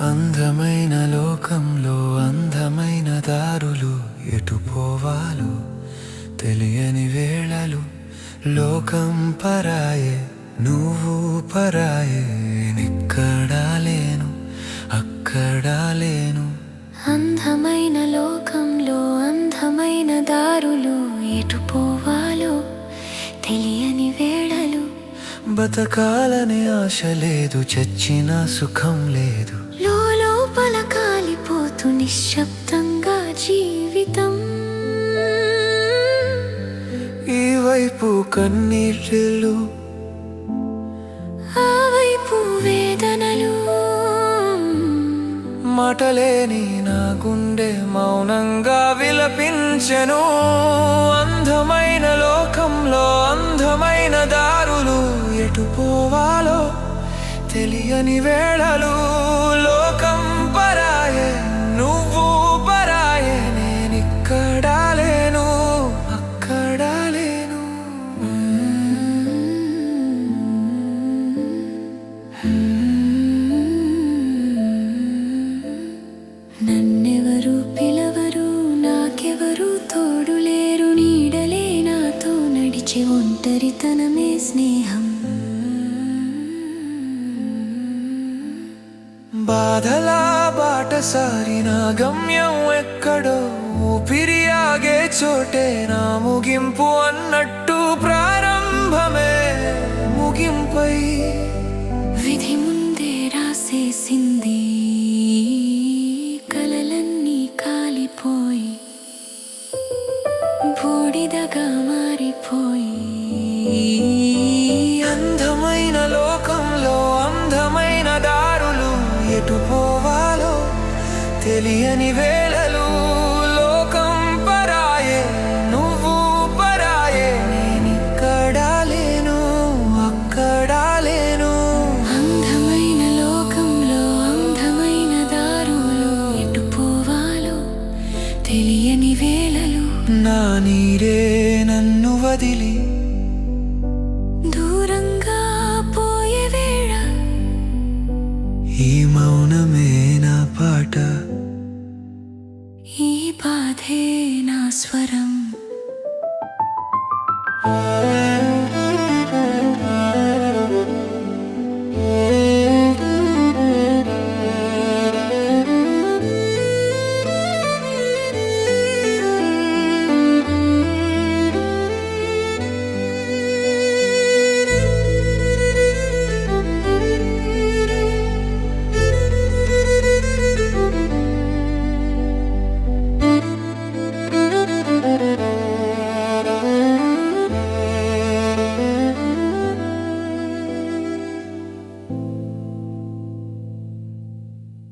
అందమైన లోకంలో అందమైన దారులు ఎటు పోవాలో తెలియని వేళలు. లోకం పరాయే నువ్వు పరాయే నిక్కడా లేను అక్కడా లేను. అందమైన లోకంలో అందమైన దారులు ఎటు పోవాలో తెలియని వేళలు. బతకాలనే ఆశ లేదు చచ్చిన సుఖం లేదు. నిశ్శబ్దంగా జీవితం. ఈ వైపు కన్నీళ్ళు ఆ వైపు వేదనలు. మాటలేని నా గుండె మౌనంగా విలపించెను. అందమైన లోకంలో అందమైన దారులు ఎటు పోవాలో తెలియని వేళలు. లోకం నన్నెవరు పిలవరు నాకెవరు తోడు లేరు నీడలే నాతో నడిచే ఒంటరితనమే స్నేహం. బాధలా బాటసారి నా గమ్యం ఎక్కడో ఊపిరి ఆగే చోటే నా ముగింపు అన్నట్టు ప్రారంభమే ముగింపై. విధి ముందే రాసేసింది బూడిదగా మారిపోయి. అందమైన లోకంలో అందమైన దారులు ఎటు పోవాలో తెలియని వేళ నీరే నన్ను వదిలి. దూరంగా పోయే వేళ. ఈ మౌనమే నా పాట. ఈ బాధే నా స్వరం.